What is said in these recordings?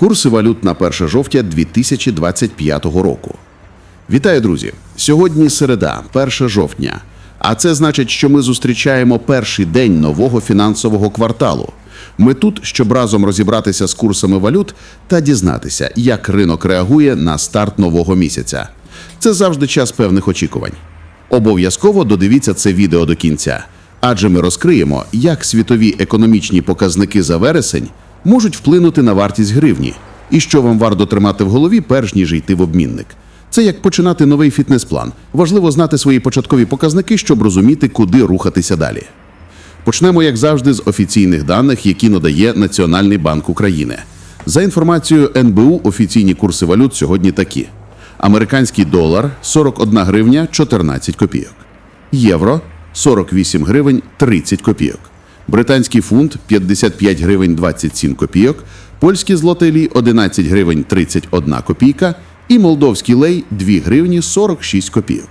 Курси валют на 1 жовтня 2025 року. Вітаю, друзі! Сьогодні середа, 1 жовтня. А це значить, що ми зустрічаємо перший день нового фінансового кварталу. Ми тут, щоб разом розібратися з курсами валют та дізнатися, як ринок реагує на старт нового місяця. Це завжди час певних очікувань. Обов'язково додивіться це відео до кінця, адже ми розкриємо, як світові економічні показники за вересень можуть вплинути на вартість гривні, і що вам варто тримати в голові, перш ніж йти в обмінник. Це як починати новий фітнес-план. Важливо знати свої початкові показники, щоб розуміти, куди рухатися далі. Почнемо, як завжди, з офіційних даних, які надає Національний банк України. За інформацією НБУ, офіційні курси валют сьогодні такі: американський долар 41 гривня 14 копійок, євро 48 гривень 30 копійок, британський фунт 55 гривень 27 копійок, польський злотий 11 гривень 31 копійка і молдовський лей 2 гривні 46 копійок.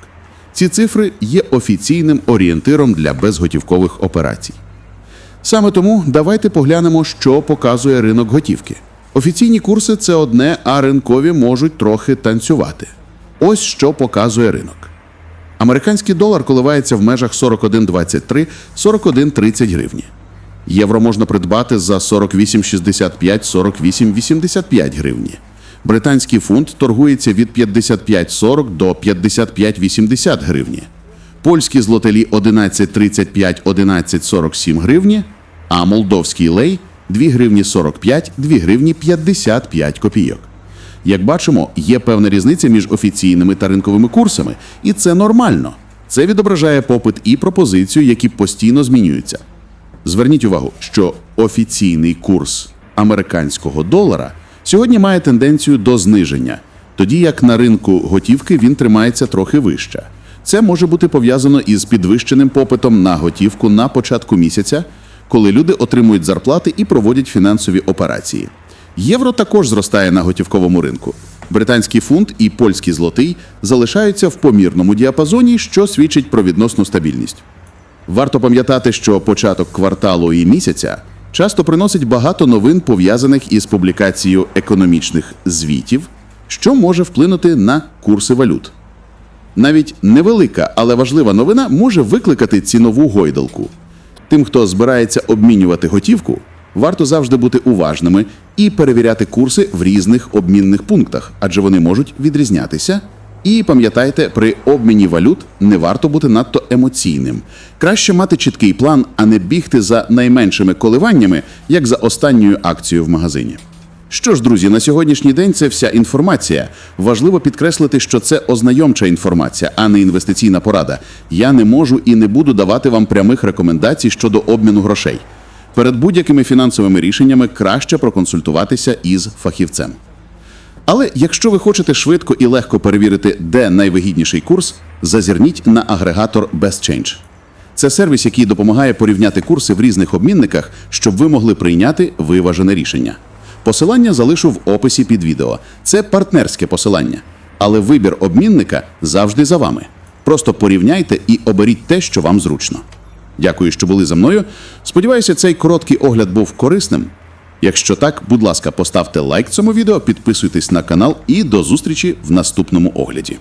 Ці цифри є офіційним орієнтиром для безготівкових операцій. Саме тому давайте поглянемо, що показує ринок готівки. Офіційні курси це одне, а ринкові можуть трохи танцювати. Ось що показує ринок. Американський долар коливається в межах 41,23-41,30 гривні. Євро можна придбати за 48,65-48,85 гривні. Британський фунт торгується від 55,40 до 55,80 гривні. Польські злотелі 11,35-11,47 гривні, а молдовський лей 2 гривні 45, 2 гривні 55 копійок. Як бачимо, є певна різниця між офіційними та ринковими курсами, і це нормально. Це відображає попит і пропозицію, які постійно змінюються. Зверніть увагу, що офіційний курс американського долара сьогодні має тенденцію до зниження, тоді як на ринку готівки він тримається трохи вище. Це може бути пов'язано із підвищеним попитом на готівку на початку місяця, коли люди отримують зарплати і проводять фінансові операції. Євро також зростає на готівковому ринку. Британський фунт і польський злотий залишаються в помірному діапазоні, що свідчить про відносну стабільність. Варто пам'ятати, що початок кварталу і місяця часто приносить багато новин, пов'язаних із публікацією економічних звітів, що може вплинути на курси валют. Навіть невелика, але важлива новина може викликати цінову гойдалку. Тим, хто збирається обмінювати готівку, варто завжди бути уважними і перевіряти курси в різних обмінних пунктах, адже вони можуть відрізнятися. І пам'ятайте, при обміні валют не варто бути надто емоційним. Краще мати чіткий план, а не бігти за найменшими коливаннями, як за останньою акцією в магазині. Що ж, друзі, на сьогоднішній день це вся інформація. Важливо підкреслити, що це ознайомча інформація, а не інвестиційна порада. Я не можу і не буду давати вам прямих рекомендацій щодо обміну грошей. Перед будь-якими фінансовими рішеннями краще проконсультуватися із фахівцем. Але якщо ви хочете швидко і легко перевірити, де найвигідніший курс, зазирніть на агрегатор BestChange. Це сервіс, який допомагає порівняти курси в різних обмінниках, щоб ви могли прийняти виважене рішення. Посилання залишу в описі під відео. Це партнерське посилання, але вибір обмінника завжди за вами. Просто порівняйте і оберіть те, що вам зручно. Дякую, що були за мною. Сподіваюся, цей короткий огляд був корисним. Якщо так, будь ласка, поставте лайк цьому відео, підписуйтесь на канал і до зустрічі в наступному огляді.